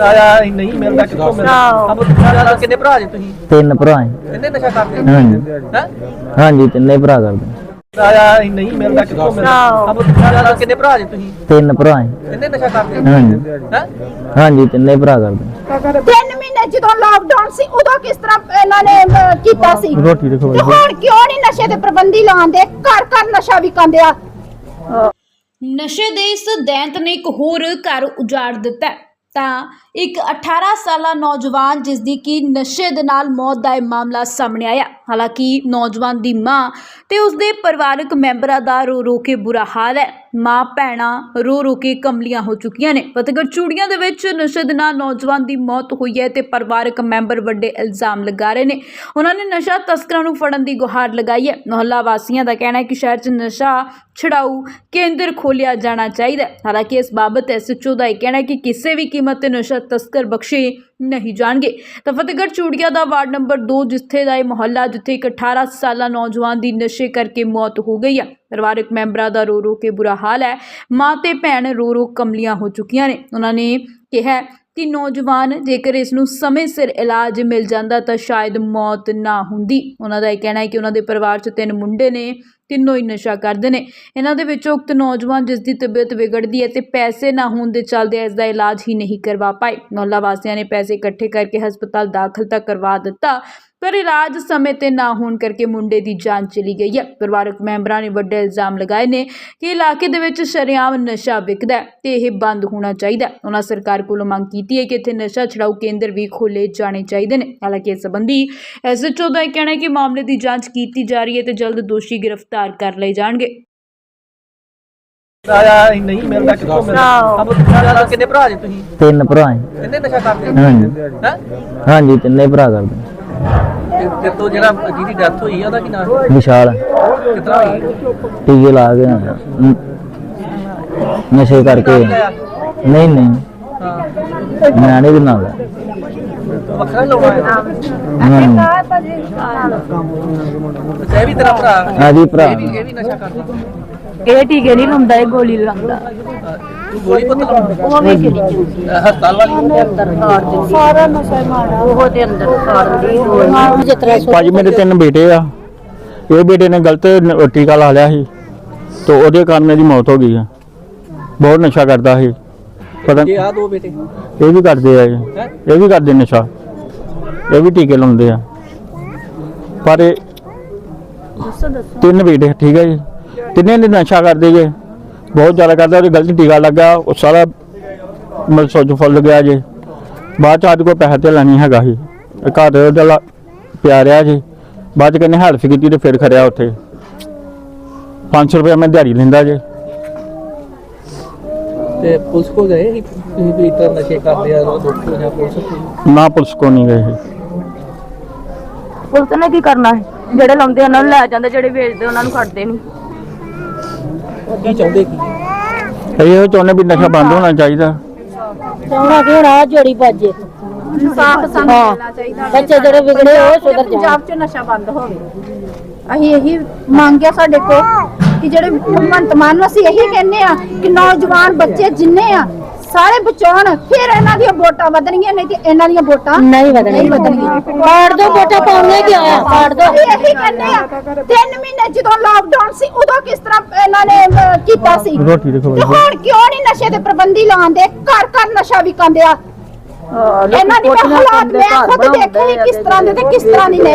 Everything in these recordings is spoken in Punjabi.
ਆਇਆ ਨਹੀਂ ਮਿਲਦਾ ਕਿੱਥੋਂ ਮਿਲਦਾ ਆਪ ਜ਼ਿਆਦਾ ਕਿੰਨੇ ਭਰਾ ਜੇ ਤੁਸੀਂ? ਤਿੰਨ ਭਰਾ ਹੈ ਕਿੰਨੇ ਨਸ਼ਾ ਕਰਦੇ ਹਾਂਜੀ। ਹੈ? ਹਾਂਜੀ ਤਿੰਨੇ ਭਰਾ ਕਰਦੇ। ਆਇਆ ਨਹੀਂ ਮਿਲਦਾ ਕਿੱਥੋਂ ਮਿਲਦਾ ਆਪ ਜ਼ਿਆਦਾ ਕਿੰਨੇ ਭਰਾ ਜੇ ਤੁਸੀਂ? ਤਿੰਨ ਭਰਾ ਹੈ ਕਿੰਨੇ ਨਸ਼ਾ ਕਰਦੇ ਹਾਂਜੀ। ਹੈ? ਹਾਂਜੀ ਤਿੰਨੇ ਭਰਾ ਕਰਦੇ। ਤਿੰਨ ਮਹੀਨੇ ਜਦੋਂ ਲਾਕਡਾਊਨ ਸੀ ਉਦੋਂ ਕਿਸ ਤਰ੍ਹਾਂ ਇਹਨਾਂ ਨੇ ਅਹ, ਕੀਤਾ ਸੀ? ਰੋਟੀ ਦੇਖੋ ਤੇ ਹੁਣ ਕਿਉਂ ਨਹੀਂ ਨਸ਼ੇ ਦੇ ਪ੍ਰਬੰਧੀ ਲਾਉਂਦੇ? ਘਰ ਘਰ ਨਸ਼ਾ ਵਿਕਾਉਂਦੇ ਆ। ਨਸ਼ੇ ਦੇ ਇਸ ਦੈਂਤ ਨੇ ਇੱਕ ਹੋਰ ਘਰ ਉਜਾੜ ਦਿੱਤਾ ਹੈ। ਤਾਂ ਇੱਕ 18 ਸਾਲਾ ਨੌਜਵਾਨ ਜਿਸ ਦੀ ਕਿ ਨਸ਼ੇ ਦੇ ਨਾਲ ਮੌਤ ਦਾ ਇਹ ਮਾਮਲਾ ਸਾਹਮਣੇ ਆਇਆ। ਹਾਲਾਂਕਿ ਨੌਜਵਾਨ ਦੀ ਮਾਂ ਤੇ ਉਸਦੇ ਪਰਿਵਾਰਕ ਮੈਂਬਰਾਂ ਦਾ ਰੋ ਰੋ ਕੇ ਬੁਰਾ ਹਾਲ ਹੈ। ਮਾਂ ਭੈਣਾਂ ਰੋ ਰੋ ਕੇ ਕਮਲੀਆਂ ਹੋ ਚੁੱਕੀਆਂ ਨੇ। ਫਤਿਹਗੜ੍ਹ ਚੂੜੀਆਂ ਦੇ ਵਿੱਚ ਨਸ਼ੇ ਦੇ ਨਾਲ ਨੌਜਵਾਨ ਦੀ ਮੌਤ ਹੋਈ ਹੈ ਤੇ ਪਰਿਵਾਰਕ ਮੈਂਬਰ ਵੱਡੇ ਇਲਜ਼ਾਮ ਲਗਾ ਰਹੇ ਨੇ। ਉਹਨਾਂ ਨੇ ਨਸ਼ਾ ਤਸਕਰਾਂ ਨੂੰ ਫੜਨ ਦੀ ਗੁਹਾਰ ਲਗਾਈ ਹੈ। ਮੁਹੱਲਾ ਵਾਸੀਆਂ ਦਾ ਕਹਿਣਾ ਹੈ ਕਿ ਸ਼ਹਿਰ 'ਚ ਨਸ਼ਾ ਛਡਾਊ ਕੇਂਦਰ ਖੋਲਿਆ ਜਾਣਾ ਚਾਹੀਦਾ ਹੈ। ਹਾਲਾਂਕਿ ਇਸ ਬਾਬਤ ਐਸਐਚਓ ਦਾ ਇਹ ਕਹਿਣਾ ਹੈ ਕਿ ਕਿਸੇ ਵੀ ਕੀਮਤ ਤੇ ਨਸ਼ਾ ਤਸਕਰ ਬਖਸ਼ੇ ਨਹੀਂ ਜਾਣਗੇ। ਤਾਂ ਫਤਿਹਗੜ੍ਹ ਚੂੜੀਆਂ ਦਾ ਵਾਰਡ ਨੰਬਰ 2 ਜਿੱਥੇ ਦਾ ਇਹ ਮੁਹੱਲਾ, ਜਿੱਥੇ ਇੱਕ 18 ਸਾਲਾ ਨੌਜਵਾਨ ਦੀ ਨਸ਼ੇ ਕਰਕੇ ਮੌਤ ਹੋ ਗਈ ਹੈ ਪਰਿਵਾਰਕ ਮੈਂਬਰਾਂ ਦਾ ਰੋ ਰੋ ਕੇ ਬੁਰਾ ਹਾਲ ਹੈ। ਮਾਂ ਤੇ ਭੈਣ ਰੋ ਰੋ ਕਮਲੀਆਂ ਹੋ ਚੁੱਕੀਆਂ ਨੇ। ਉਹਨਾਂ ਨੇ ਕਿਹਾ ਕਿ ਨੌਜਵਾਨ ਜੇਕਰ ਇਸ ਨੂੰ ਸਮੇਂ ਸਿਰ ਇਲਾਜ ਮਿਲ ਜਾਂਦਾ ਤਾਂ ਸ਼ਾਇਦ ਮੌਤ ਨਾ ਹੁੰਦੀ। ਉਹਨਾਂ ਦਾ ਇਹ ਕਹਿਣਾ ਹੈ ਕਿ ਉਹਨਾਂ ਦੇ ਪਰਿਵਾਰ 'ਚ ਤਿੰਨ ਮੁੰਡੇ ਨੇ। ਤਿੰਨੋਂ ਹੀ ਨਸ਼ਾ ਕਰਦੇ ਨੇ। ਇਹਨਾਂ ਦੇ ਵਿੱਚੋਂ ਉਕਤ ਨੌਜਵਾਨ ਜਿਸ ਦੀ ਤਬੀਅਤ ਵਿਗੜਦੀ ਹੈ ਤੇ ਪੈਸੇ ਨਾ ਹੋਣ ਦੇ ਚੱਲਦੇ ਇਸ ਦਾ ਇਲਾਜ ਹੀ ਨਹੀਂ ਕਰਵਾ ਪਾਏ। ਮੁਹੱਲਾ ਵਾਸੀਆਂ ਨੇ ਪੈਸੇ ਇਕੱਠੇ ਕਰਕੇ ਹਸਪਤਾਲ ਦਾਖਲ ਤਾਂ ਕਰਵਾ ਦਿੱਤਾ ਪਰ ਇਲਾਜ ਸਮੇਂ ਤੇ ਨਾ ਹੋਣ ਕਰਕੇ ਮੁੰਡੇ ਦੀ ਜਾਨ ਚਲੀ ਗਈ ਹੈ। ਪਰਿਵਾਰਕ ਮੈਂਬਰਾਂ ਨੇ ਵੱਡੇ ਇਲਜ਼ਾਮ ਲਗਾਏ ਨੇ ਕਿ ਇਲਾਕੇ ਦੇ ਵਿੱਚ ਸ਼ਰੇਆਮ ਨਸ਼ਾ ਵਿਕਦਾ ਹੈ ਤੇ ਇਹ ਬੰਦ ਹੋਣਾ ਚਾਹੀਦਾ। ਉਹਨਾਂ ਸਰਕਾਰ ਕੋਲੋਂ ਮੰਗ ਕੀਤੀ ਹੈ ਕਿ ਇੱਥੇ ਨਸ਼ਾ ਛਡਾਊ ਕੇਂਦਰ ਵੀ ਖੋਲੇ ਜਾਣੇ ਚਾਹੀਦੇ ਨੇ। ਹਾਲਾਂਕਿ ਇਸ ਸੰਬੰਧੀ ਐਸਐਚਓ ਦਾ ਇਹ ਕਹਿਣਾ ਹੈ ਕਿ ਮਾਮਲੇ ਦੀ ਜਾਂਚ ਕੀਤੀ ਜਾ ਰਹੀ ਹੈ ਤੇ ਜਲਦ ਦੋਸ਼ੀ ਗ੍ਰਿਫਤਾਰ ਕਰ ਲਏ ਜਾਣਗੇ। ਆਇਆ ਨਹੀਂ ਮਿਲਦਾ ਕਿੱਥੋਂ ਮਿਲਦਾ ਆਪ ਜ਼ਿਆਦਾ ਕਿੰਨੇ ਭਰਾ ਜੇ ਤੁਸੀਂ? ਤਿੰਨ ਭਰਾ ਹੈ ਕਿੰਨੇ ਨਸ਼ਾ ਕਰਦੇ? ਹਾਂਜੀ। ਹੈ? ਹਾਂਜੀ ਤਿੰਨੇ ਭਰਾ ਕਰਦੇ। ਤੇ ਤੋਂ ਜਿਹੜਾ ਜਿਹਦੀ ਡੈਥ ਹੋਈ ਆ ਉਹਦਾ ਕੀ ਨਾਮ ਵਿਸ਼ਾਲ। ਕਿਤਨਾ ਹੋਈ? ਟੀਕੇ ਲਾ ਕੇ ਆਇਆ। ਨ- ਨਸ਼ੇ ਕਰਕੇ। ਨਹੀਂ ਨਹੀਂ। ਹਾਂ। ਮੈਂ ਨਹੀਂ ਨਾਲ ਵੱਖਰਾ ਹੀ ਲਾਉਣਾ ਹੈ ਅੱਛਾ ਇਹ ਵੀ ਤੇਰਾ ਭਰਾ? ਆ ਵੀ ਭਰਾ। ਇਹ ਵੀ ਇਹ ਵੀ ਨਸ਼ਾ ਕਰਦਾ। ਇਹ ਟੀਕੇ ਨਹੀਂ ਲਾਉਂਦਾ ਇਹ ਗੋਲੀ ਲਾਉਂਦਾ। ਤੂੰ ਗੋਲੀ ਪੁੱਤ ਲਾਉਂਦਾ ਉਹ ਵੀ ਕਿਹੜੀ ਚੂਸੀ ਹਸਪਤਾਲ ਵਾਲੀ ਅੰਦਰ ਖਾੜ ਦਿੰਦੀ ਸਾਰਾ ਨਸ਼ਾ ਮਾੜਾ ਉਹ ਤੇ ਅੰਦਰ ਖਾੜਦੀ ਉਹ ਜਿਤਰਾ ਭਾਜੀ ਮੇਰੇ ਤਿੰਨ ਬੇਟੇ ਆ। ਇਹ ਬੇਟੇ ਨੇ ਗਲਤ ਨ- ਟੀਕਾ ਲਾ ਲਿਆ ਸੀ। ਤੇ ਉਹਦੇ ਕਾਰਨ ਇਹਦੀ ਮੌਤ ਹੋ ਗਈ ਆ। ਬਹੁਤ ਨਸ਼ਾ ਕਰਦਾ ਸੀ। ਪਤਾ ਇਹ ਆ ਦੋ ਬੇਟੇ? ਇਹ ਵੀ ਕਰਦੇ ਆ ਇਹ। ਹੈ? ਇਹ ਵੀ ਕਰਦੇ ਨਸ਼ਾ। ਇਹ ਵੀ ਟੀਕੇ ਲਾਉਂਦੇ ਆ। ਪਰ ਇਹ ਤਿੰਨ ਬੇਟੇ ਠੀਕ ਹੈ ਜੀ। ਤਿੰਨੇ ਨੇ ਨਸ਼ਾ ਕਰਦੇ ਜੇ। ਬਹੁਤ ਜ਼ਿਆਦਾ ਕਰਦਾ ਉਹਦੇ ਗਲਤ ਟੀਕਾ ਲੱਗਾ ਉਹ ਸਾਰਾ ਮਤਲਬ ਸੋਚ ਫੁੱਲ ਗਿਆ ਜੇ। ਬਾਅਦ ਚ ਆਦ ਕੋਈ ਪੈਸਾ ਤੇ ਨਹੀਂ ਹੈਗਾ ਸੀ ਘਰ ਉਹਦਾ ਪਿਆ ਰਿਹਾ ਜੀ। ਬਾਅਦ ਚ ਕਹਿੰਦੇ ਹੈਲਪ ਕੀਤੀ ਤੇ ਫਿਰ ਖੜਿਆ ਉੱਥੇ। 500 ਰੁਪਏ ਮੈਂ ਦਿਹਾੜੀ ਲੈਂਦਾ ਜੇ। ਤੇ ਪੁਲਿਸ ਕੋ ਗਏ ਸੀ? ਤੁਸੀਂ ਵੀ ਇਤਰ ਨਸ਼ੇ ਕਰਦੇ ਆ ਉਹ ਦੁੱਖ ਜਾਂ ਪੁਲਿਸ ਕੋਲ? ਨਾ ਪੁਲਿਸ ਕੋ ਨਹੀਂ ਗਏ। ਪੁਲਿਸ ਨੇ ਕੀ ਕਰਨਾ ਹੈ? ਜਿਹੜੇ ਲਾਉਂਦੇ ਉਹਨਾਂ ਨੂੰ ਲੈ ਜਾਂਦੇ ਜਿਹੜੇ ਵੇਚਦੇ ਉਹਨਾਂ ਨੂੰ ਖੜਦੇ ਨਹੀਂ। ਕੀ ਚਾਹੁੰਦੇ ਕੀ? ਅਸੀਂ ਇਹ ਚਾਹੁੰਦੇ ਵੀ ਨਸ਼ਾ ਬੰਦ ਹੋਣਾ ਚਾਹੀਦਾ। ਚਾਹਣਾ ਕਿ ਹੁਣ ਆ ਜੜੀ ਬਾਜੇ। ਇਨਸਾਫ ਸਾਨੂੰ ਮਿਲਣਾ ਚਾਹੀਦਾ। ਬੱਚੇ ਜਿਹੜੇ ਵਿਗੜੇ ਉਹ ਸਾਡੇ ਸੁਧਰ ਜਾਣ। ਪੰਜਾਬ 'ਚ ਨਸ਼ਾ ਬੰਦ ਹੋਵੇ। ਅਸੀਂ ਇਹੀ ਮੰਗਿਆ ਸਾਡੇ ਕੋਲ ਕਿ ਜਿਹੜੇ ਭਗਵੰਤ ਮਾਨ ਨੂੰ ਅਸੀਂ ਇਹੀ ਕਹਿੰਦੇ ਆ ਕਿ ਨੌਜਵਾਨ ਬੱਚੇ ਜਿੰਨੇ ਆ ਸਾਰੇ ਬਚਾਉਣ ਫਿਰ ਇਹਨਾਂ ਦੀਆਂ ਵੋਟਾਂ ਵਧਣਗੀਆਂ ਨਹੀਂ ਤੇ ਇਹਨਾਂ ਦੀਆਂ ਵੋਟਾਂ ਨਹੀਂ ਨਹੀਂ ਵਧਣਗੀਆਂ। ਕਾੜ ਦੋ ਵੋਟਾਂ ਪਾਉਣੇ ਕਿ ਆਇਆ? ਕਾੜ ਦੋ। ਅਸੀਂ ਇਹੀ ਕਹਿੰਦੇ ਆ ਤਿੰਨ ਮਹੀਨੇ ਜਦੋਂ ਲਾਕਡਾਊਨ ਸੀ ਉਦੋਂ ਕਿਸ ਤਰ੍ਹਾਂ ਇਹਨਾਂ ਨੇ ਅਹ, ਕੀਤਾ ਸੀ? ਰੋਟੀ ਦੇਖੋ ਤੇ ਹੁਣ ਕਿਉਂ ਨਹੀਂ ਨਸ਼ੇ ਦੇ ਪ੍ਰਬੰਧੀ ਲਾਉਂਦੇ? ਘਰ ਘਰ ਨਸ਼ਾ ਵਿਕਾਉਂਦੇ ਆ। ਇਹਨਾਂ ਦੀ ਤਾਂ ਹਾਲਾਤ ਮੈਂ ਖੁਦ ਦੇਖੇ ਨੇ ਕਿਸ ਤਰ੍ਹਾਂ ਦੇ ਤੇ ਕਿਸ ਤਰ੍ਹਾਂ ਦੀ ਨੇ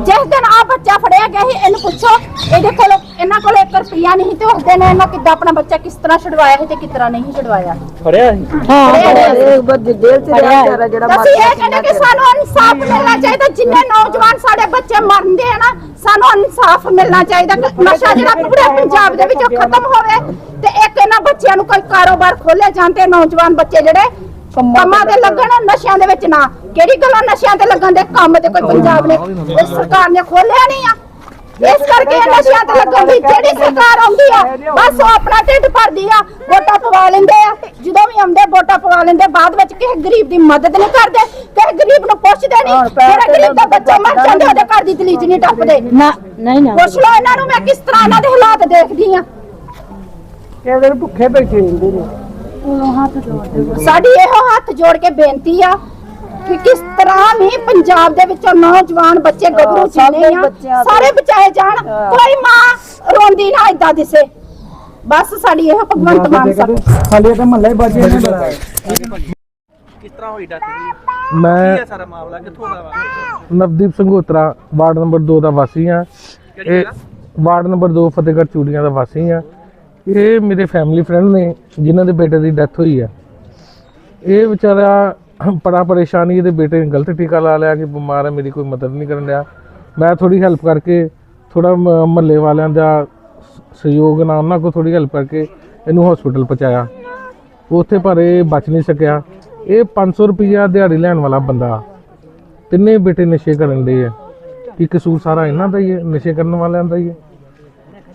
ਜਿਸ ਦਿਨ ਆ ਬੱਚਾ ਫੜਿਆ ਗਿਆ ਸੀ ਇਹਨੂੰ ਪੁੱਛੋ ਇਹਦੇ ਕੋਲ ਇਹਨਾਂ ਕੋਲ 1 ਰੁਪਿਆ ਨਹੀਂ ਤੇ ਉਸ ਦਿਨ ਇਹਨਾਂ ਕਿੱਦਾਂ ਆਪਣਾ ਬੱਚਾ ਕਿਸ ਤਰ੍ਹਾਂ ਛੁਡਵਾਇਆ ਸੀ ਤੇ ਕਿਸ ਤਰ੍ਹਾਂ ਨਹੀਂ ਛੁਡਵਾਇਆ। ਫੜਿਆ ਸੀ? ਹਾਂ ਬੱਦ ਜੇਲ੍ਹ ਚ ਰਿਹਾ ਵਿਚਾਰਾ ਜਿਹੜਾ ਤਾਂ ਅਸੀਂ ਇਹ ਕਹਿੰਦੇ ਕਿ ਸਾਨੂੰ ਇਨਸਾਫ ਮਿਲਣਾ ਚਾਹੀਦਾ ਜਿੰਨੇ ਨੌਜਵਾਨ ਸਾਡੇ ਬੱਚੇ ਮਰਦੇ ਆ ਨਾ ਸਾਨੂੰ ਇਨਸਾਫ ਮਿਲਣਾ ਚਾਹੀਦਾ। ਕਿ ਨਸ਼ਾ ਜਿਹੜਾ ਪੂਰੇ ਪੰਜਾਬ ਦੇ ਵਿੱਚੋਂ ਖਤਮ ਹੋਵੇ ਤੇ ਇੱਕ ਇਹਨਾਂ ਬੱਚਿਆਂ ਨੂੰ ਕੋਈ ਕਾਰੋਬਾਰ ਖੋਲੇ ਜਾਂਦੇ ਨੌਜਵਾਨ ਬੱਚੇ ਜਿਹੜੇ ਕੰਮਾਂ ਤੇ ਲੱਗਣ। ਨਸ਼ਿਆਂ ਦੇ ਵਿੱਚ ਨਾ। ਕਿਹੜੀ ਗੱਲਾਂ ਨਸ਼ਿਆਂ ਤੇ ਲੱਗਣ ਦੇ? ਕੰਮ ਤੇ ਕੋਈ ਪੰਜਾਬ ਨੇ ਇਸ ਸਰਕਾਰ ਨੇ ਖੋਲਿਆ ਨਹੀਂ ਆ। ਇਸ ਕਰਕੇ ਇਹ ਨਸ਼ਿਆਂ ਤੇ ਲੱਗਣ ਦੀ ਜਿਹੜੀ ਸਰਕਾਰ ਆਉਂਦੀ ਆ ਬਸ ਉਹ ਆਪਣਾ ਢਿੱਡ ਭਰਦੀ ਆ ਵੋਟਾਂ ਪਵਾ ਲੈਂਦੇ ਆ। ਜਦੋਂ ਵੀ ਆਉਂਦੇ ਵੋਟਾਂ ਪਵਾ ਲੈਂਦੇ ਬਾਅਦ ਵਿੱਚ ਕਿਸੇ ਗਰੀਬ ਦੀ ਮਦਦ ਨਹੀਂ ਕਰਦੇ ਕਿਸੇ ਗਰੀਬ ਨੂੰ ਪੁੱਛਦੇ ਨਹੀਂ। ਜਿਹੜਾ ਗਰੀਬ ਦਾ ਬੱਚਾ ਮਰ ਜਾਂਦਾ ਉਹਦੇ ਘਰ ਦੀ ਦਲੀਜ ਨਹੀਂ ਟੱਪਦੇ। ਨਾ ਨਹੀਂ ਨਾ। ਪੁੱਛ ਲਓ ਇਹਨਾਂ ਨੂੰ ਮੈਂ ਕਿਸ ਤਰ੍ਹਾਂ ਇਹਨਾਂ ਦੇ ਹਾਲਾਤ ਦੇਖਦੀ ਆ। ਕਹਿੰਦੇ ਨੇ ਭੁੱਖੇ ਬੈਠੇ ਰਹਿੰਦੇ ਨੇ। ਸਾਡੀ ਇਹੋ ਹੱਥ ਜੋੜ ਕੇ ਬੇਨਤੀ ਆ ਕਿ ਕਿਸ ਤਰ੍ਹਾਂ ਵੀ ਪੰਜਾਬ ਦੇ ਵਿੱਚੋਂ ਨੌਜਵਾਨ ਬੱਚੇ ਗੱਭਰੂ ਜਿੰਨੇ ਆ ਸਾਰੇ ਬਚਾਏ ਜਾਣ ਕੋਈ ਮਾਂ ਰੋਂਦੀ ਨਾ ਏਦਾਂ ਦਿਸੇ। ਬਸ ਸਾਡੀ ਇਹ ਭਗਵੰਤ ਮਾਨ ਸਾਹਿਬ। ਸਾਡੇ ਤੇ ਮਹੱਲੇ ਬਾਜੇ ਨੇ ਬੜਾ। ਕਿਸ ਤਰ੍ਹਾਂ ਹੋਈ ਜੀ? ਕੀ ਮੈਂ ਹੈ ਸਾਰਾ ਮਾਮਲਾ? ਕਿੱਥੋਂ ਦਾ ਵਾ? ਨਵਦੀਪ ਸੰਘੋਤਰਾ ਵਾਰਡ ਨੰਬਰ 2 ਦਾ ਵਾਸੀ ਆ। ਕਿਹੜੀ ਇਹ ਵਾਰਡ ਨੰਬਰ 2 ਫਤਿਹਗੜ੍ਹ ਚੂੜੀਆਂ ਦਾ ਵਾਸੀ ਆ। ਇਹ ਮੇਰੇ ਫੈਮਿਲੀ ਫਰੈਂਡ ਨੇ, ਜਿਨ੍ਹਾਂ ਦੇ ਬੇਟੇ ਦੀ ਡੈਥ ਹੋਈ ਹੈ ਇਹ ਵਿਚਾਰਾ ਬੜਾ ਪਰੇਸ਼ਾਨੀ ਇਹਦੇ ਬੇਟੇ ਨੇ ਗਲਤ ਟੀਕਾ ਲਾ ਲਿਆ ਕਿ ਬਿਮਾਰ ਹੈ ਮੇਰੀ ਕੋਈ ਮਦਦ ਨਹੀਂ ਕਰਨ ਰਿਹਾ ਮੈਂ ਥੋੜੀ ਹੈਲਪ ਕਰਕੇ ਥੋੜਾ ਮਹੱਲੇ ਵਾਲਿਆਂ ਦਾ ਸਹਿਯੋਗ ਨਾਲ ਉਹਨਾਂ ਕੋਲ ਥੋੜੀ ਹੈਲਪ ਕਰਕੇ ਇਹਨੂੰ ਹਸਪੀਟਲ ਪਹੁੰਚਾਇਆ। ਉੱਥੇ ਪਰ ਇਹ ਬਚ ਨਹੀਂ ਸਕਿਆ। ਇਹ 500 ਰੁਪਈਆ ਦਿਹਾੜੀ ਲੈਣ ਵਾਲਾ ਬੰਦਾ ਤਿੰਨੇ ਬੇਟੇ ਨਸ਼ੇ ਕਰਨ ਦੇ ਆ। ਕਿ ਕਸੂਰ ਸਾਰਾ ਇਹਨਾਂ ਦਾ ਹੀ ਹੈ ਨਸ਼ੇ ਕਰਨ ਵਾਲਿਆਂ ਦਾ ਹੀ ਹੈ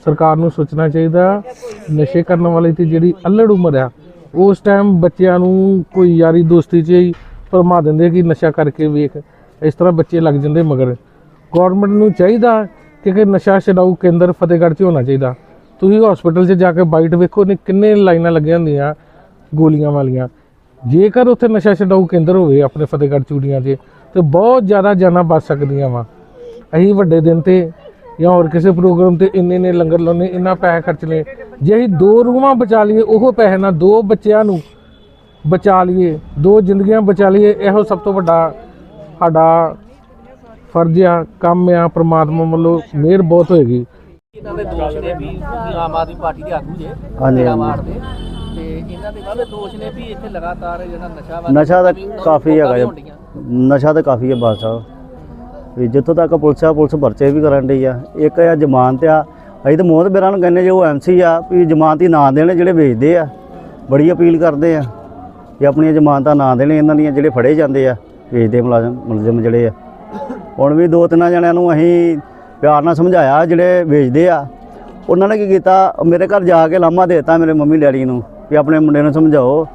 ਸਰਕਾਰ ਨੂੰ ਸੋਚਣਾ ਚਾਹੀਦਾ, ਨਸ਼ੇ ਕਰਨ ਵਾਲੇ ਤੇ ਜਿਹੜੀ ਅਲੜ ਉਮਰ ਆ, ਉਸ ਟਾਈਮ ਬੱਚਿਆਂ ਨੂੰ ਕੋਈ ਯਾਰੀ ਦੋਸਤੀ 'ਚ ਹੀ ਫਰਮਾ ਦਿੰਦੇ ਕਿ ਨਸ਼ਾ ਕਰਕੇ ਵੇਖ, ਇਸ ਤਰ੍ਹਾਂ ਬੱਚੇ ਲੱਗ ਜਾਂਦੇ ਮਗਰ। ਗਵਰਨਮੈਂਟ ਨੂੰ ਚਾਹੀਦਾ ਕਿ ਨਸ਼ਾ ਛਡਾਊ ਕੇਂਦਰ ਫਤਿਹਗੜ੍ਹ 'ਚ ਹੋਣਾ ਚਾਹੀਦਾ। ਤੁਸੀਂ ਹਸਪੀਟਲ 'ਚ ਜਾ ਕੇ ਬਾਈਟ ਵੇਖੋ ਨੇ ਕਿੰਨੇ ਲਾਈਨਾਂ ਲੱਗੀਆਂ ਹੁੰਦੀਆਂ ਗੋਲੀਆਂ ਵਾਲੀਆਂ। ਜੇਕਰ ਉੱਥੇ ਨਸ਼ਾ ਛਡਾਊ ਕੇਂਦਰ ਹੋਵੇ ਆਪਣੇ ਫਤਿਹਗੜ੍ਹ ਚੂੜੀਆਂ 'ਚ, ਤੇ ਬਹੁਤ ਜ਼ਿਆਦਾ ਜਾਨਾਂ ਬਚ ਸਕਦੀਆਂ ਵਾ। ਅਸੀਂ ਵੱਡੇ ਦਿਨ ਤੇ ਜਾਂ ਹੋਰ ਕਿਸੇ ਪ੍ਰੋਗਰਾਮ ਤੇ ਇੰਨੇ ਨੇ ਲੰਗਰ ਲਾਉਣੇ ਇੰਨਾ ਪੈਸੇ ਖਰਚ ਲਏ ਜੇ ਅਸੀਂ ਦੋ ਰੂਹਾਂ ਬਚਾ ਲਈਏ ਉਹ ਪੈਸੇ ਨਾਲ ਦੋ ਬੱਚਿਆਂ ਨੂੰ ਬਚਾ ਲਈਏ ਦੋ ਜ਼ਿੰਦਗੀਆਂ ਬਚਾ ਲਈਏ ਇਹੋ ਸਭ ਤੋਂ ਵੱਡਾ ਸਾਡਾ ਫਰਜ਼ ਆ ਕੰਮ ਆ ਪ੍ਰਮਾਤਮਾ ਵੱਲੋਂ ਮਿਹਰ ਬਹੁਤ ਹੋਏਗੀ ਇਹਨਾਂ ਦੇ ਦੋਸ਼ ਨੇ ਵੀ ਵੀ ਆਮ ਆਦਮੀ ਪਾਰਟੀ ਦੇ ਆਗੂ ਜੇ ਹਾਂਜੀ, ਜਿਹੜਾ ਹਾਂਜੀ। ਵਾਰਡ ਦੇ ਤੇ ਇਹਨਾਂ ਦੇ ਵਾਲੇ ਦੋਸ਼ ਨੇ ਵੀ ਇੱਥੇ ਲਗਾਤਾਰ ਜਿਹੜਾ ਨਸ਼ਾ ਵਾ ਨਸ਼ਾ ਤਾਂ ਵੀ ਉਹ ਕਾਫੀ ਹੈਗਾ ਜੀ। ਨਸ਼ਾ ਤਾਂ ਕਾਫੀ ਹੈ ਬਾਦ ਸਾਹਿਬ ਵੀ ਜਿੱਥੋਂ ਤੱਕ ਪੁਲਿਸ ਆ, ਪੁਲਿਸ ਪਰਚੇ ਵੀ ਕਰਨ ਡਈ ਆ। ਇੱਕ ਆ ਜ਼ਮਾਨਤ ਆ। ਅਸੀਂ ਤਾਂ ਮੋਹਤ ਬੇਰਾਂ ਨੂੰ ਕਹਿੰਦੇ ਜੋ ਐਮਸੀ ਆ, ਵੀ ਜ਼ਮਾਨਤ ਹੀ ਨਾ ਦੇਣ ਜਿਹੜੇ ਵੇਚਦੇ ਆ। ਬੜੀ ਅਪੀਲ ਕਰਦੇ ਆ ਕਿ ਆਪਣੀਆਂ ਜ਼ਮਾਨਤਾਂ ਨਾ ਦੇਣ, ਇਹਨਾਂ ਦੀਆਂ ਜਿਹੜੇ ਫੜੇ ਜਾਂਦੇ ਆ, ਵੇਚਦੇ ਮੁਲਾਜ਼ਮ, ਮੁਲਜ਼ਮ ਜਿਹੜੇ ਆ। ਹੁਣ ਵੀ ਦੋ ਤਿੰਨਾਂ ਜਣਿਆਂ ਨੂੰ ਅਸੀਂ ਪਿਆਰ ਨਾਲ ਸਮਝਾਇਆ, ਜਿਹੜੇ ਵੇਚਦੇ ਆ। ਉਹਨਾਂ ਨੇ ਕੀ ਕੀਤਾ? ਮੇਰੇ ਘਰ ਜਾ ਕੇ ਲਾਮਾ ਦੇਤਾ ਮੇਰੇ ਮੰਮੀ ਡੈਡੀ ਨੂੰ, ਵੀ ਆਪਣੇ ਮੁੰਡੇ ਨੂੰ ਸਮਝਾਓ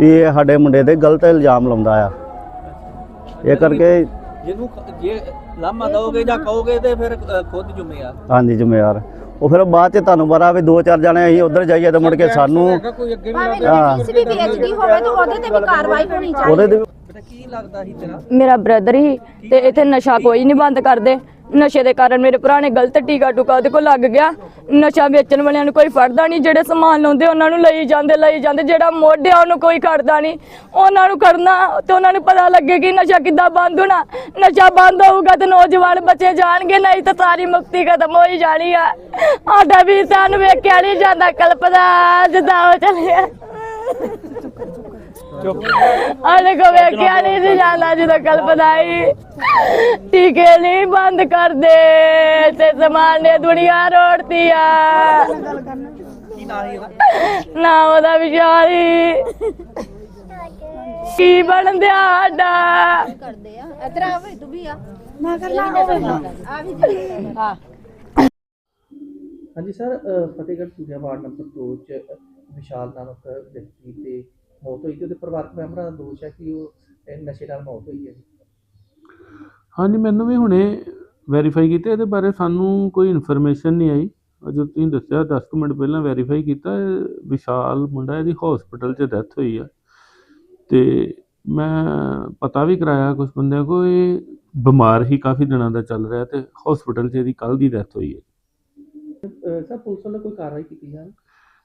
ਵੀ ਇਹ ਸਾਡੇ ਮੁੰਡੇ ਤੇ ਗਲਤ ਇਲਜ਼ਾਮ ਲਾਉਂਦਾ ਆ। ਇਹ ਕਰਕੇ ਜਿਹਨੂੰ ਖ- ਜੇ ਲਾਮਾ ਦਓਗੇ ਜਾਂ ਕਹੋਗੇ ਤੇ ਫਿਰ ਅ, ਖੁਦ ਜ਼ਿੰਮੇਵਾਰ। ਹਾਂਜੀ ਜ਼ਿੰਮੇਵਾਰ। ਉਹ ਫਿਰ ਬਾਅਦ ਚ ਤੁਹਾਨੂੰ ਪਤਾ ਵੀ ਦੋ ਚਾਰ ਜਣੇ ਅਸੀਂ ਉਧਰ ਜਾਈਏ ਤੇ ਮੁੜ ਕੇ ਸਾਨੂੰ ਭਾਵੇਂ ਹਾਂ। ਕਿਸੇ ਵੀ ਵੇਚਦੀ ਹੋਵੇ ਤਾਂ ਉਹਦੇ ਤੇ ਵੀ ਕਾਰਵਾਈ ਹੋਣੀ ਚਾਹੀਦੀ ਉਹਦੇ ਤੇ ਬੇਟਾ ਕੀ ਲੱਗਦਾ ਸੀ ਤੇਰਾ? ਮੇਰਾ ਬ੍ਰਦਰ ਹੀ ਤੇ ਇੱਥੇ ਨਸ਼ਾ ਕੋਈ ਨਹੀਂ ਬੰਦ ਕਰਦੇ। ਨਸ਼ੇ ਦੇ ਕਾਰਨ ਮੇਰੇ ਭਰਾ ਨੇ ਗਲਤ ਟੀਕਾ ਟੁਕਾ ਉਹਦੇ ਕੋਲ ਲੱਗ ਗਿਆ। ਨਸ਼ਾ ਵੇਚਣ ਵਾਲਿਆਂ ਨੂੰ ਕੋਈ ਫੜਦਾ ਨਹੀਂ, ਜਿਹੜੇ ਸਮਾਨ ਲਾਉਂਦੇ ਉਹਨਾਂ ਨੂੰ ਲਈ ਜਾਂਦੇ ਲਈ ਜਾਂਦੇ, ਜਿਹੜਾ ਮੋਢਿਆ ਉਹਨੂੰ ਕੋਈ ਕਰਦਾ ਨਹੀਂ। ਉਹਨਾਂ ਨੂੰ ਕਰਨਾ ਤੇ ਉਹਨਾਂ ਨੂੰ ਪਤਾ ਲੱਗੇ ਕਿ ਨਸ਼ਾ ਕਿੱਦਾਂ ਬੰਦ ਹੋਣਾ। ਨਸ਼ਾ ਬੰਦ ਹੋਊਗਾ ਤੇ ਨੌਜਵਾਨ ਬੱਚੇ ਜਾਣਗੇ, ਨਹੀਂ ਤਾਂ ਸਾਰੀ ਮੁਕਤੀ ਖਤਮ ਹੋਈ ਜਾਣੀ ਆ। ਸਾਡਾ ਵੀ ਸਾਨੂੰ ਵੇਖਿਆ ਨਹੀਂ ਜਾਂਦਾ ਕਲਪਦਾ ਜਿੱਦਾਂ ਉਹ ਚੱਲਿਆ। ਆਲੇ ਕੋ ਵੇਖਿਆ ਨਹੀਂ ਸੀ ਜਾਂਦਾ ਜਦੋਂ ਕਲਪਨਾਈ ਟੀਕੇ ਨਹੀਂ ਬੰਦ ਕਰਦੇ ਤੇ ਜ਼ਮਾਨੇ ਦੁਨੀਆ ਰੋੜਤੀ ਆ। ਨਾਂ ਨਾ ਉਹਦਾ ਵਿਚਾਰੀ ਕੀ ਬਣਦਿਆ ਸਾਡਾ? ਇਧਰ ਆਵੇ ਤੂੰ ਵੀ ਆ ਨਾ ਕਰਨਾ ਹੋਵੇ ਆ ਵੀ ਜੀ ਹਾਂ ਹਾਂਜੀ sir Fatehgarh Churian ward number 2 ਚ ਵਿਸ਼ਾਲ ਨਾਮਕ ਵਿਅਕਤੀ ਤੇ ਮੌਤ ਹੋਈ ਤੇ ਉਹਦੇ ਪਰਿਵਾਰਕ ਮੈਂਬਰਾਂ ਦਾ ਦੋਸ਼ ਹੈ ਕਿ ਉਹ ਇਹ ਨਸ਼ੇ ਨਾਲ ਮੌਤ ਹੋਈ ਹੈ ਜੀ। ਹਾਂਜੀ ਮੈਨੂੰ ਵੀ ਹੁਣੇ ਵੈਰੀਫਾਈ ਕੀਤਾ ਇਹਦੇ ਬਾਰੇ ਸਾਨੂੰ ਕੋਈ ਇਨਫੋਰਮੇਸ਼ਨ ਨਹੀਂ ਆਈ। ਅਜੇ ਤੁਸੀਂ ਦੱਸਿਆ 10 ਕੁ ਮਿੰਟ ਪਹਿਲਾਂ ਵੈਰੀਫਾਈ ਕੀਤਾ ਇਹ ਵਿਸ਼ਾਲ ਮੁੰਡਾ ਇਹਦੀ ਹਸਪੀਟਲ 'ਚ ਡੈਥ ਹੋਈ ਆ। ਤੇ ਮੈਂ ਪਤਾ ਵੀ ਕਰਾਇਆ ਕੁਝ ਬੰਦਿਆਂ ਕੋ ਇਹ ਬਿਮਾਰ ਹੀ ਕਾਫੀ ਦਿਨਾਂ ਦਾ ਚੱਲ ਰਿਹਾ ਤੇ ਹਸਪੀਟਲ 'ਚ ਇਹਦੀ ਕੱਲ ਦੀ ਡੈਥ ਹੋਈ ਹੈ। ਸਰ ਪੁਲਿਸ ਵੱਲੋਂ ਕੋਈ ਕਾਰਵਾਈ ਕੀਤੀ ਜਾਵੇ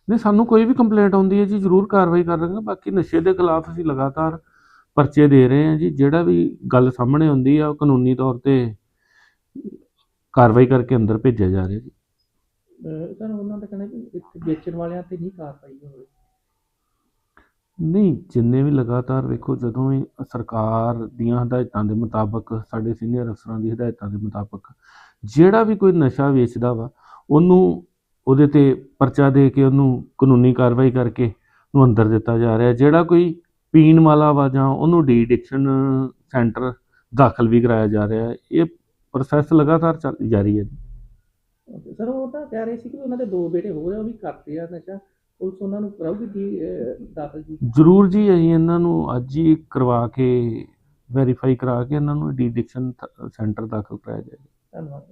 ਨਹੀਂ ਸਾਨੂੰ ਕੋਈ ਵੀ ਕੰਪਲੇਂਟ ਆਉਂਦੀ ਹੈ ਜੀ ਜ਼ਰੂਰ ਕਾਰਵਾਈ ਕਰ ਰਹੇ ਹਾਂ। ਬਾਕੀ ਨਸ਼ੇ ਦੇ ਖਿਲਾਫ ਅਸੀਂ ਲਗਾਤਾਰ ਪਰਚੇ ਦੇ ਰਹੇ ਹਾਂ ਜੀ। ਜਿਹੜਾ ਵੀ ਗੱਲ ਸਾਹਮਣੇ ਆਉਂਦੀ ਆ ਉਹ ਕਾਨੂੰਨੀ ਤੌਰ ਤੇ ਕਾਰਵਾਈ ਕਰਕੇ ਅੰਦਰ ਭੇਜਿਆ ਜਾ ਰਿਹਾ ਜੀ। ਅ, ਸਰ ਉਹਨਾਂ ਦਾ ਕਹਿਣਾ ਵੀ ਇੱਥੇ ਵੇਚਣ ਵਾਲਿਆਂ ਤੇ ਨਹੀਂ ਕਾਰਵਾਈ ਹੋਵੇ ਨਹੀਂ ਜਿੰਨੇ ਵੀ ਲਗਾਤਾਰ ਵੇਖੋ ਜਦੋਂ ਵੀ ਸਰਕਾਰ ਦੀਆਂ ਹਦਾਇਤਾਂ ਦੇ ਮੁਤਾਬਕ ਸਾਡੇ ਸੀਨੀਅਰ ਅਫਸਰਾਂ ਦੀ ਹਦਾਇਤਾਂ ਦੇ ਮੁਤਾਬਕ ਜਿਹੜਾ ਵੀ ਕੋਈ ਨਸ਼ਾ ਵੇਚਦਾ ਵਾ ਉਹਨੂੰ ਉਹਦੇ ਤੇ ਪਰਚਾ ਦੇ ਕੇ ਉਹਨੂੰ ਕਾਨੂੰਨੀ ਕਾਰਵਾਈ ਕਰਕੇ ਉਹਨੂੰ ਅੰਦਰ ਦਿੱਤਾ ਜਾ ਰਿਹਾ। ਜਿਹੜਾ ਕੋਈ ਪੀਣ ਵਾਲਾ ਵਾ ਜਾਂ ਉਹਨੂੰ ਡੀ ਐਡਿਕਸ਼ਨ ਸੈਂਟਰ ਦਾਖਲ ਵੀ ਕਰਾਇਆ ਜਾ ਰਿਹਾ ਹੈ ਇਹ ਪ੍ਰੋਸੈਸ ਲਗਾਤਾਰ ਚੱਲ ਜਾਰੀ ਹੈ ਸਰ ਉਹ ਤਾਂ ਕਹਿ ਰਹੇ ਸੀ ਕਿ ਉਹਨਾਂ ਦੇ ਦੋ ਬੇਟੇ ਹੋਰ ਆ ਉਹ ਵੀ ਕਰਦੇ ਆ ਨਸ਼ਾ ਪੁਲਿਸ ਉਹਨਾਂ ਨੂੰ ਕਰਾਊਗੀ ਦੀ ਦਾਖਲ ਜੀ? ਜ਼ਰੂਰ ਜੀ ਅਸੀਂ ਇਹਨਾਂ ਨੂੰ ਅੱਜ ਹੀ ਕਰਵਾ ਕੇ ਵੈਰੀਫਾਈ ਕਰਾ ਕੇ ਇਹਨਾਂ ਨੂੰ ਡੀ ਐਡਿਕਸ਼ਨ ਸੈਂਟਰ ਦਾਖਲ ਕਰਾਇਆ ਜਾਏਗਾ। ਧੰਨਵਾਦ।